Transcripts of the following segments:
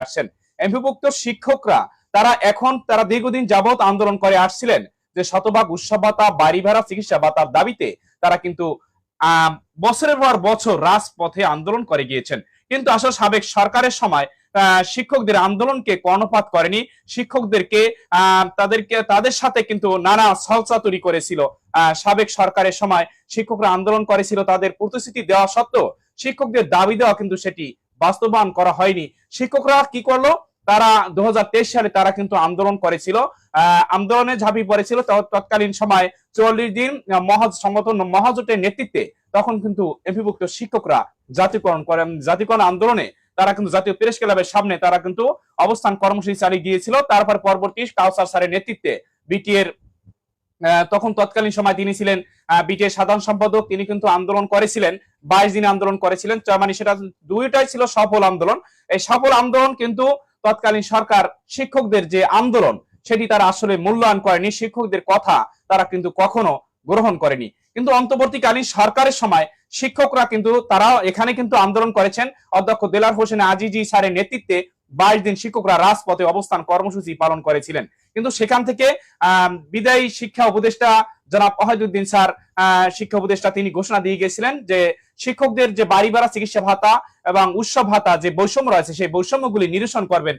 আসছেন। এমপিভুক্ত শিক্ষকরা, তারা এখন তারা দীর্ঘদিন যাবত আন্দোলন করে আসছিলেন যে শতভাগ উৎসব ভাতা বাড়ি ভাড়া চিকিৎসা ভাতার দাবিতে তারা কিন্তু বছরের পর বছর রাজপথে আন্দোলন করে গিয়েছেন। কিন্তু আসলে সাবেক সরকারের সময় শিক্ষকদের আন্দোলনকে কর্ণপাত করেনি। শিক্ষকদেরকে তাদেরকে, তাদের সাথে কিন্তু নানা ছলচাতুরি করেছিল। সাবেক সরকারের সময় শিক্ষকরা আন্দোলন করেছিল তাদের প্রতিশ্রুতি দেওয়া সত্ত্বেও শিক্ষকদের দাবি দেওয়া কিন্তু সেটি বাস্তবায়ন করা হয়নি। শিক্ষকরা কি করল? তারা দু সালে তারা কিন্তু আন্দোলন করেছিল। আন্দোলনে ঝাঁপি পড়েছিল। তৎকালীন সময় চল্লিশ দিন মহাজ, সংগঠন মহাজোটের নেতৃত্বে তখন কিন্তু এমপিভুক্ত শিক্ষকরা জাতীয়করণ করেন। জাতীয়করণ আন্দোলনে তারা কিন্তু জাতীয় প্রেস ক্লাবের সামনে তারা কিন্তু অবস্থান কর্মসূচি চালিয়ে গিয়েছিল। তারপর পরবর্তী কাউসার স্যারের নেতৃত্বে বিটিএর তখন তৎকালীন সময় তিনি ছিলেন বিটিএর সাধারণ সম্পাদক। তিনি কিন্তু আন্দোলন করেছিলেন, বাইশ দিন আন্দোলন করেছিলেন। মানে সেটা দুইটাই ছিল সফল আন্দোলন। এই সফল আন্দোলন কিন্তু তৎকালীন সরকার শিক্ষকদের যে আন্দোলন, সেটি তারা আসলে মূল্যায়ন করেনি। শিক্ষকদের কথা তারা কিন্তু কখনো গ্রহণ করেনি। কিন্তু অন্তর্বর্তীকালীন সরকারের সময় শিক্ষকরা কিন্তু তারা এখানে কিন্তু আন্দোলন করেছেন। অধ্যক্ষ দেলার হোসেন আজিজি স্যারের নেতৃত্বে বাইশ দিন শিক্ষকরা রাজপথে অবস্থান কর্মসূচি পালন করেছিলেন। কিন্তু সেখান থেকে বিদায়ী শিক্ষা উপদেষ্টা জনাব অহাদুদ্দিন স্যার শিক্ষা উপদেষ্টা তিনি ঘোষণা দিয়ে গেছিলেন যে শিক্ষকদের যে বাড়ি ভাড়া, চিকিৎসা ভাতা এবং উৎসব ভাতা যে বৈষম্য রয়েছে, সেই বৈষম্যগুলি নিরসন করবেন।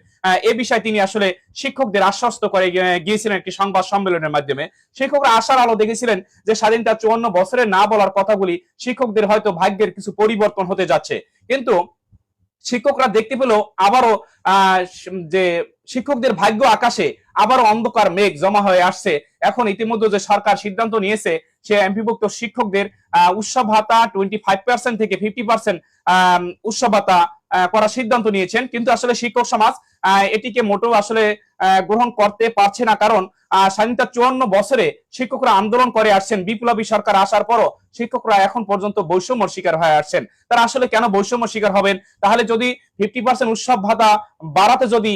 এ বিষয়ে তিনি আসলে শিক্ষকদের আশ্বস্ত করে গিয়েছিলেন একটি সংবাদ সম্মেলনের মাধ্যমে। শিক্ষকরা আশার আলো দেখেছিলেন যে স্বাধীনতা চুয়ান্ন বছরে না বলার কথাগুলি শিক্ষকদের হয়তো ভাগ্যের কিছু পরিবর্তন হতে যাচ্ছে। কিন্তু শিক্ষকরা দেখতে পেল আবারও যে শিক্ষকদের ভাগ্য আকাশে আবারও অন্ধকার মেঘ জমা হয়ে আসছে। এখন ইতিমধ্যে যে সরকার সিদ্ধান্ত নিয়েছে, সে এমপিভুক্ত শিক্ষকদের উৎসব ভাতা টোয়েন্টি ফাইভ পার্সেন্ট থেকে ফিফটি পার্সেন্ট উৎসব ভাতা করার সিদ্ধান্ত নিয়েছেন। কিন্তু আসলে শিক্ষক সমাজ এটিকে মোটেও আসলে গ্রহণ করতে পারছে না। কারণ আহ, স্বাধীনতা চুয়ান্ন বছরে শিক্ষকরা আন্দোলন করে আসছেন। বিপ্লবী সরকার আসার পরও শিক্ষকরা এখন পর্যন্ত বৈষম্য শিকার হয়ে আসছেন। তারা আসলে কেন বৈষম্য শিকার হবেন? তাহলে যদি ফিফটি পার্সেন্ট উৎসব ভাতা বাড়াতে যদি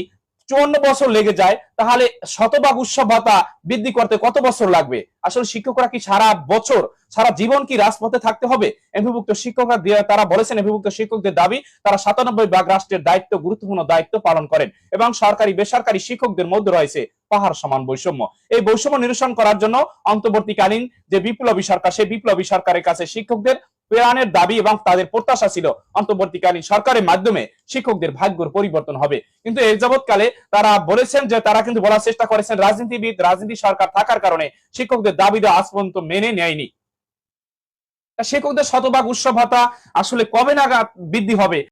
চুয়ান্ন বছর লেগে যায়, তাহলে শতভাগ উৎসব ভাতা বৃদ্ধি করতে কত বছর লাগবে? আসলে শিক্ষকরা কি সারা বছর, সারা জীবন কি রাজপথে থাকতে হবে? এমপিভুক্ত শিক্ষকরা তারা বলেছেন এমপিভুক্ত শিক্ষকদের দাবি, তারা সাতানব্বই ভাগ রাষ্ট্রের দায়িত্ব, গুরুত্বপূর্ণ দায়িত্ব পালন করেন এবং সরকারি, বেসরকারি শিক্ষকদের মধ্যে রয়েছে পাহাড় সমান বৈষম্য। এই বৈষম্য নিরসন করার জন্য অন্তর্বর্তীকালীন যে বিপ্লবী সরকার, সেই বিপ্লবী সরকারের কাছে শিক্ষকদের প্রেরণের দাবি এবং তাদের প্রত্যাশা ছিল অন্তর্বর্তীকালীন সরকারের মাধ্যমে শিক্ষকদের ভাগ্যর পরিবর্তন হবে। কিন্তু এই যাবৎকালে তারা বলেছেন যে তারা কিন্তু বলার চেষ্টা করেছেন রাজনীতিবিদ, রাজনীতি সরকার থাকার কারণে শিক্ষকদের দাবি তো আজ পর্যন্ত মেনে নেয়নি। শিক্ষকদের শতভাগ উৎসব ভাতা আসলে কবে নাগাদ বৃদ্ধি হবে?